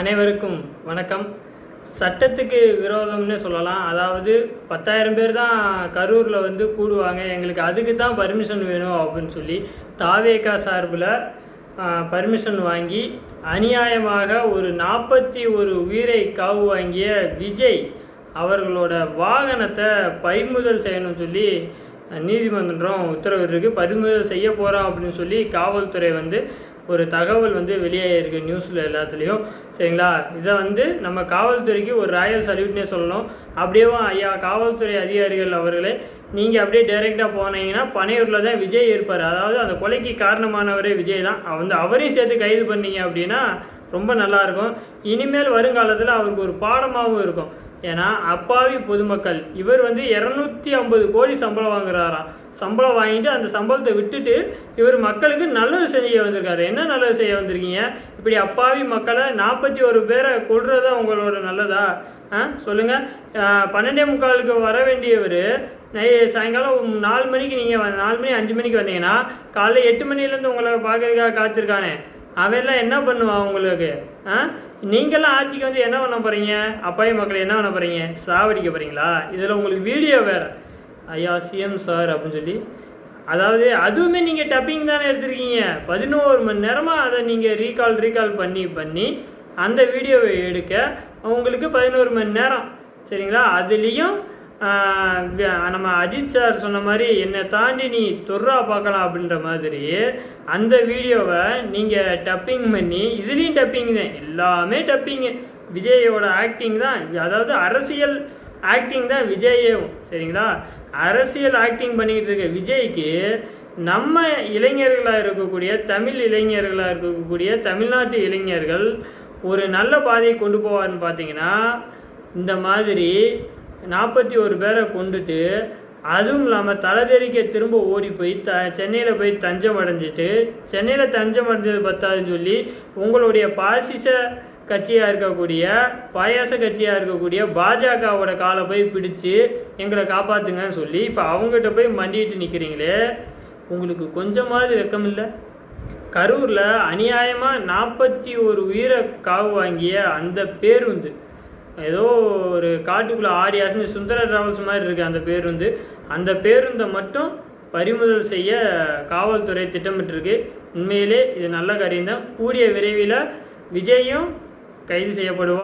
அனைவருக்கும் வணக்கம். சட்டத்துக்கு விரோதம்னு சொல்லலாம். அதாவது பத்தாயிரம் பேர் தான் கரூரில் வந்து கூடுவாங்க. எங்களுக்கு அதுக்கு தான் பர்மிஷன் வேணும் அப்படின்னு சொல்லி தாவேகா சார்பில் பர்மிஷன் வாங்கி அநியாயமாக ஒரு நாற்பத்தி ஒரு உயிரை காவு வாங்கிய விஜய் அவர்களோட வாகனத்தை பறிமுதல் செய்யணும்னு சொல்லி நீதிமன்றம் உத்தரவிட்டிருக்கு. பறிமுதல் செய்ய போகிறோம் அப்படின்னு சொல்லி காவல்துறை வந்து ஒரு தகவல் வந்து வெளியே இருக்குது நியூஸில் எல்லாத்துலேயும். சரிங்களா? இதை வந்து நம்ம காவல்துறைக்கு ஒரு ராயல் சல்யூட்னே சொல்லணும். அப்படியேவும் ஐயா காவல்துறை அதிகாரிகள் அவர்களே நீங்கள் அப்படியே டைரெக்டாக போனீங்கன்னா பனையூரில் தான் விஜய் இருப்பார். அதாவது அந்த கொலைக்கு காரணமானவரே விஜய் தான். வந்து அவரையும் சேர்த்து கைது பண்ணீங்க அப்படின்னா ரொம்ப நல்லாயிருக்கும் இனிமேல் வருங்காலத்தில் அவருக்கு ஒரு பாடமாகவும் இருக்கும். ஏன்னா அப்பாவி பொதுமக்கள் இவர் வந்து இரநூத்தி ஐம்பது கோடி சம்பளம் வாங்குறாராம். சம்பளம் வாங்கிட்டு அந்த சம்பளத்தை விட்டுட்டு இவர் மக்களுக்கு நல்லது செய்ய வந்திருக்காரு. என்ன நல்லது செய்ய வந்திருக்கீங்க? இப்படி அப்பாவி மக்களை நாற்பத்தி ஒரு பேரை கொள்றதா உங்களோட நல்லதா? ஆ சொல்லுங்கள் பன்னெண்டே முக்காலுக்கு வர வேண்டியவர் நை சாயங்காலம் நாலு மணிக்கு நீங்கள் நாலு மணி அஞ்சு மணிக்கு வந்தீங்கன்னா காலைல எட்டு மணிலேருந்து உங்களை பார்க்கறதுக்காக காத்திருக்கானே. அவெல்லாம் என்ன பண்ணுவான் உங்களுக்கு? ஆ நீங்கள்லாம் ஆட்சிக்கு வந்து என்ன பண்ண போகிறீங்க அப்பாவி மக்களை என்ன பண்ண போகிறீங்க சாவடிக்க போகிறீங்களா இதில் உங்களுக்கு வீடியோ வேறு. ஐயா சிஎம் சார் அப்படின்னு சொல்லி. அதாவது அதுவுமே நீங்கள் டப்பிங் தானே எடுத்திருக்கீங்க. பதினோரு மணி நேரமாக அதை நீங்கள் ரீகால் ரீகால் பண்ணி பண்ணி அந்த வீடியோவை எடுக்க உங்களுக்கு பதினோரு மணி நேரம். சரிங்களா? அதுலேயும் நம்ம அஜித் சார் சொன்ன மாதிரி என்னை தாண்டி நீ தொர்ரா பார்க்கலாம் அப்படின்ற மாதிரி அந்த வீடியோவை நீங்கள் டப்பிங் பண்ணி இதுலேயும் டப்பிங் தான். எல்லாமே டப்பிங்கு விஜயோட ஆக்டிங் தான். அதாவது அரசியல் ஆக்டிங் தான் விஜயும் சரிங்களா? அரசியல் ஆக்டிங் பண்ணிக்கிட்டு இருக்க விஜய்க்கு நம்ம இளைஞர்களாக இருக்கக்கூடிய தமிழ் இளைஞர்களாக இருக்கக்கூடிய தமிழ்நாட்டு இளைஞர்கள் ஒரு நல்ல பாதையை கொண்டு போவார்னு பார்த்தீங்கன்னா இந்த மாதிரி நாற்பத்தி ஒரு பேரை கொண்டுட்டு அதுவும் இல்லாமல் தலைதெறிக்க திரும்ப ஓடி போய் த சென்னையில் போய் தஞ்சம் அடைஞ்சிட்டு சென்னையில் தஞ்சம் அடைஞ்சது பத்தாதுன்னு சொல்லி உங்களுடைய பாசிச கட்சியாக இருக்கக்கூடிய பாயாச கட்சியாக இருக்கக்கூடிய பாஜகவோட காலை போய் பிடிச்சு எங்களை காப்பாற்றுங்கன்னு சொல்லி இப்போ அவங்ககிட்ட போய் மண்டிட்டு நிற்கிறீங்களே உங்களுக்கு கொஞ்சமாவது வெக்கம் இல்லை? கரூரில் அநியாயமாக நாற்பத்தி ஒரு உயிரை காவு வாங்கிய அந்த பேருந்து ஏதோ ஒரு காட்டுக்குள்ளே ஆடி அசைஞ்சு சுந்தர டிராவல்ஸ் மாதிரி இருக்குது அந்த பேருந்து அந்த பேருந்தை மட்டும் பறிமுதல் செய்ய காவல்துறை திட்டமிட்டிருக்கு. உண்மையிலே இது நல்ல காரியம் தான் கூடிய விரைவில் விஜயும் கைது செய்யப்படுவார்